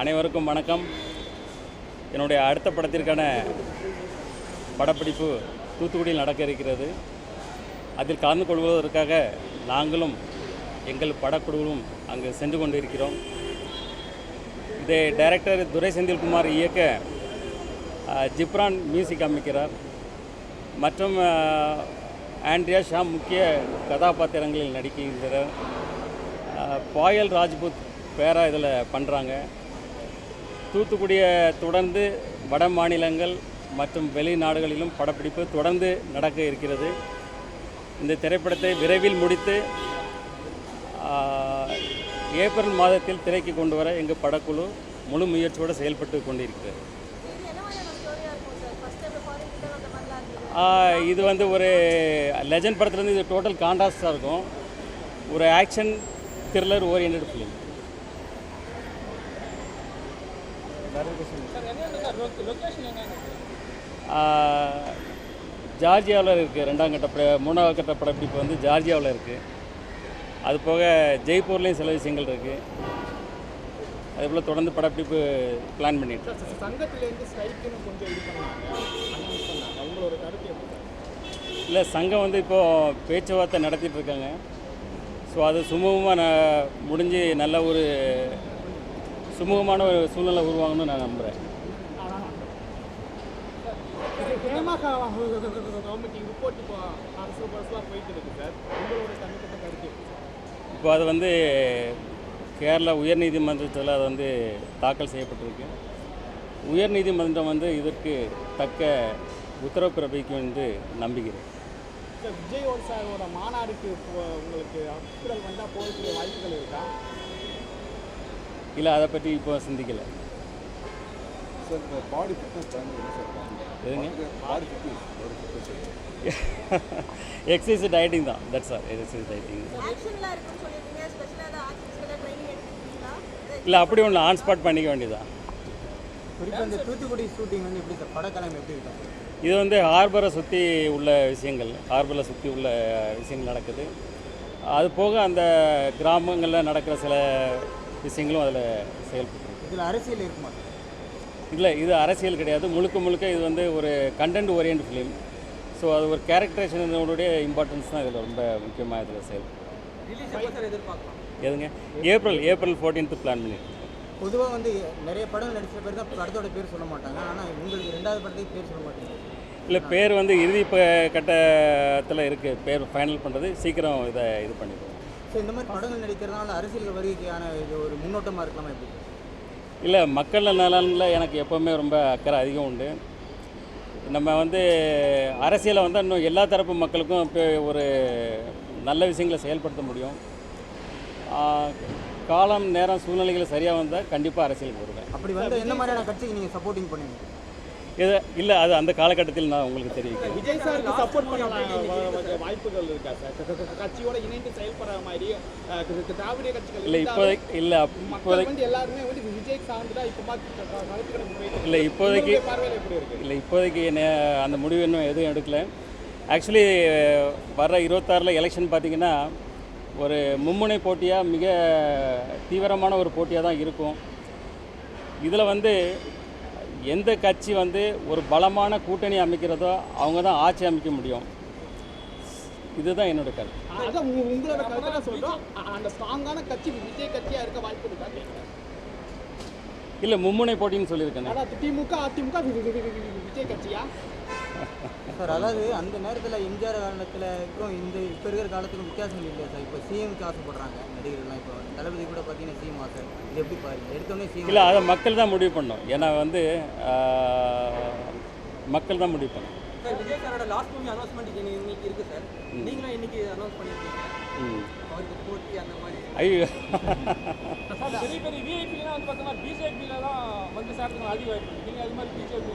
அனைவருக்கும் வணக்கம். என்னுடைய அடுத்த படத்திற்கான படப்பிடிப்பு தூத்துக்குடியில் நடக்க இருக்கிறது. அதில் கலந்து கொள்வதற்காக நாங்களும் எங்கள் படக்குழுவும் அங்கு சென்று கொண்டிருக்கிறோம். இதை டைரக்டர் துரை செந்தில்குமார் இயக்க ஜிப்ரான் மியூசிக் அமைக்கிறார். மற்றும் ஆண்ட்ரியா ஷாம் முக்கிய கதாபாத்திரங்களில் நடிக்கின்றனர். பாயல் ராஜ்புத் பேரா இதில் பண்ணுறாங்க தூத்துக்குடியை தொடர்ந்து வட மாநிலங்கள் மற்றும் வெளிநாடுகளிலும் படப்பிடிப்பு தொடர்ந்து நடக்க இருக்கிறது. இந்த திரைப்படத்தை விரைவில் முடித்து ஏப்ரல் மாதத்தில் திரைக்கு கொண்டு வர எங்கள் படக்குழு முழு முயற்சியோடு செயல்பட்டு கொண்டிருக்கிறது. இது இது வந்து ஒரு லெஜண்ட் படத்துலேருந்து இது டோட்டல் கான்ட்ராஸ்டாக இருக்கும். ஒரு ஆக்ஷன் த்ரில்லர் ஓரியன்ட் ஃபிலிம் ஜார்ஜியாவில் இருக்குது ரெண்டாம் கட்ட பட மூணாவது கட்ட படப்பிடிப்பு வந்து ஜார்ஜியாவில் இருக்குது அது போக ஜெய்ப்பூர்லேயும் சில விஷயங்கள் இருக்குது அதுபோல் தொடர்ந்து படப்பிடிப்பு பிளான் பண்ணிட்டு இல்லை சங்கம் வந்து இப்போது பேச்சுவார்த்தை நடத்திட்டு இருக்காங்க. ஸோ அது சுமூகமாக நான் முடிஞ்சு நல்ல ஒரு சுமூகமான ஒரு சூழ்நிலை உருவாகணும்னு நான் நம்புகிறேன் இப்போ அது வந்து கேரளா உயர்நீதிமன்றத்தில் அது வந்து தாக்கல் செய்யப்பட்டிருக்கு. உயர்நீதிமன்றம் வந்து இதற்கு தக்க உத்தரவு பிறப்பிக்கும் என்று நம்புகிறேன். விஜய் சாரோட மாநாடுக்கு உங்களுக்கு அப்புறம் வந்தால் போகக்கூடிய வாய்ப்புகள் இருக்கா? இல்லை அதை பற்றி இப்போ சிந்திக்கலை. சார் இப்போ பாடி ஃபிட்னஸ் சேனல் என்ன சார் எதுங்க? பாடி ஃபிட்னஸ் ஒரு ஃபிட்னஸ் எக்ஸசைஸ் டயட்டிங் தான். தட்ஸ் ஆர் எக்ஸசைஸ் டயட்டிங் இல்லை அப்படி ஒன்று ஆன் ஸ்பாட் பண்ணிக்க வேண்டியதான் இது வந்து ஹார்பரை சுற்றி உள்ள விஷயங்கள். ஹார்பரை சுற்றி உள்ள விஷயங்கள் நடக்குது. அது போக அந்த கிராமங்களில் நடக்கிற சில விஷயங்களும் அதில் செயல்பட்டு இதில் அரசியல் இருக்குமா? இல்லை இது அரசியல் கிடையாது. முழுக்க முழுக்க இது வந்து ஒரு கண்டென்ட் ஓரியன்ட் ஃபிலிம் ஸோ அது ஒரு கேரக்டரைசேஷனுடைய இம்பார்ட்டன்ஸ் தான் இதில் ரொம்ப முக்கியமாக இதில் செயல் எதுங்க? ஏப்ரல் ஏப்ரல் ஃபோர்டீன்த்து பிளான் பண்ணியிருக்கோம். பொதுவாக வந்து நிறைய படம் நடிச்ச பேர் தான் படத்தோட பேர் சொல்ல மாட்டாங்க. ஆனால் உங்களுக்கு ரெண்டாவது படத்துக்கு பேர் சொல்ல மாட்டீங்க. இல்லை பேர் வந்து இறுதி கட்டத்தில் இருக்குது பேர் ஃபைனல் பண்ணுறது சீக்கிரம் இதை இது பண்ணிடுவோம். ஸோ இந்த மாதிரி படங்கள் நடிக்கிறதுனால அரசியல் வருகைக்கான இது ஒரு முன்னோட்டமாக இருக்கலாமா எப்படி? இல்லை மக்கள் நலனில் எனக்கு எப்போவுமே ரொம்ப அக்கறை அதிகம் உண்டு. நம்ம வந்து அரசியலை வந்து இன்னும் எல்லா தரப்பு மக்களுக்கும் இப்போ ஒரு நல்ல விஷயங்களை செயல்படுத்த முடியும். காலம் நேரம் சூழ்நிலைகள் சரியாக வந்தால் கண்டிப்பாக அரசியலுக்கு வருவேன். அப்படி வந்து என்ன மாதிரியான கட்சிக்கு நீங்கள் சப்போர்ட்டிங் பண்ணுவீங்க? இது இல்லை அது அந்த காலகட்டத்தில் நான் உங்களுக்கு தெரிவிக்கிறேன். விஜய் சாருக்கு சப்போர்ட் பண்ண வாய்ப்புகள் இருக்கா சார்? கட்சியோட இணைந்து செயல்படுற மாதிரி திராவிட கட்சிகள் இல்லை இப்போதைக்கு இல்லை இப்போதைக்கு எல்லாருமே வந்து விஜய் சார்ந்து தான் இப்போ இல்லை இப்போதைக்கு இல்லை இப்போதைக்கு என்ன அந்த முடிவு இன்னும் எதுவும் எடுக்கல. ஆக்சுவலி வர்ற இருபத்தாறில் எலெக்ஷன் பார்த்தீங்கன்னா ஒரு மும்முனை போட்டியாக மிக தீவிரமான ஒரு போட்டியாக தான் இருக்கும். இதில் வந்து எந்த கட்சி வந்து ஒரு பலமான கூட்டணி அமைக்கிறதோ அவங்க தான் ஆட்சி அமைக்க முடியும். இதுதான் என்னோட கருத்து. உங்களோட கருத்தை அ- அந்த ஸ்ட்ராங்கான கட்சி விஜய் கட்சியா இருக்க வாய்ப்பு இருக்கா. இல்லை மும்முனை போட்டின்னு சொல்லியிருக்கேன். திமுக அதிமுக விஜய் கட்சியா? சார் அதாவது அந்த நேரத்தில் எம்ஜிஆர் காலத்துக்கும் இந்த இப்போ இருக்கிற காலத்துக்கும் வித்தியாசம் இல்லை சார்? இப்போ சிஎம்க்கு ஆசைப்படுறாங்க நடிகர்கள்லாம் இப்போ. தளபதி கூட பார்த்தீங்கன்னா சிஎம் ஆசை. இது எப்படி பாருங்க எடுத்தோடனே சிஎம் இல்லை அதை மக்கள் தான் முடிவு பண்ணணும். ஏன்னா வந்து மக்கள் தான் முடிவு பண்ணணும். சார் விஜய் சாரோட லாஸ்ட் மூவி அனௌன்ஸ்மெண்ட் இன்னைக்கு இருக்கு சார். நீங்களும் இன்னைக்கு அனௌன்ஸ் பண்ணிருக்கீங்க. ம். அவருக்கு போட்டி அந்த மாதிரி. ஐயோ. பெரிய பெரிய விஐபிலாம் வந்து பார்த்தோம்னா பிஜேபியில தான் வந்து சேர்த்துக்கணும் அதிக வாய்ப்பு இருக்கு. நீங்க அது மாதிரி பிஜேபி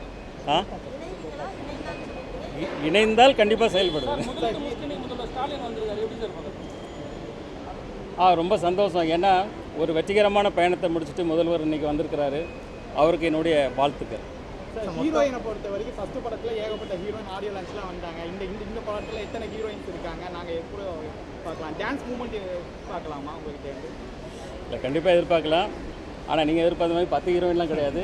ஆ? இணைந்தால் கண்டிப்பாக பார்க்குறீங்க ஆ ரொம்ப சந்தோஷம். ஏன்னா ஒரு வெற்றிகரமான பயணத்தை முடிச்சுட்டு முதல்வர் இன்னைக்கு வந்திருக்கிறாரு. அவருக்கு என்னுடைய வாழ்த்துக்கள். ஹீரோயினை பொறுத்த வரைக்கும் ஃபர்ஸ்ட் படத்துல ஏகப்பட்ட ஹீரோயின் ஆடியோ லான்ச்லாம் வந்தாங்க. இந்த இந்த இந்த படத்துல எத்தனை ஹீரோயின்ஸ் இருக்காங்க? நாங்க எப்படி பார்க்கலாம். டான்ஸ் மூமெண்ட் பார்க்கலாமா உங்ககிட்ட இருந்து? இல்லை கண்டிப்பாக எதிர்பார்க்கலாம். ஆனால் நீங்கள் எதிர்பார்த்த மாதிரி பத்து ஹீரோயின்லாம் கிடையாது.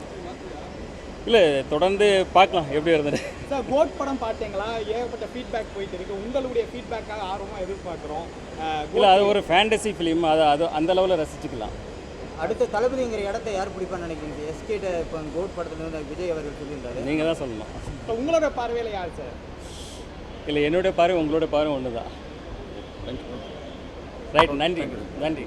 இல்லை தொடர்ந்து பார்க்கலாம் எப்படி இருந்தது சார் கோட் படம் பார்த்தீங்களா? ஏகப்பட்ட ஃபீட்பேக் போயிட்டு இருக்கு. உங்களுடைய ஃபீட்பேக்காக ஆர்வமாக எதிர்பார்க்குறோம். இல்லை அது ஒரு ஃபேண்டசி ஃபிலிம் அது அது அந்த லெவலில் ரசிச்சுக்கலாம். அடுத்த தளபதிங்கிற இடத்த யார் பிடிப்பான்னு நினைக்கிறீங்க? எஸ்கேட்ட இப்போ கோட் படத்துல வந்து விஜய் அவர்கள் சொல்லியிருந்தாரு. நீங்கள் தான் சொல்லணும். இப்போ உங்களோட பார்வையில் யார் சார்? இல்லை என்னுடைய பார்வை உங்களோட பார்வை ஒன்று தான் ரைட் நன்றி. நன்றி.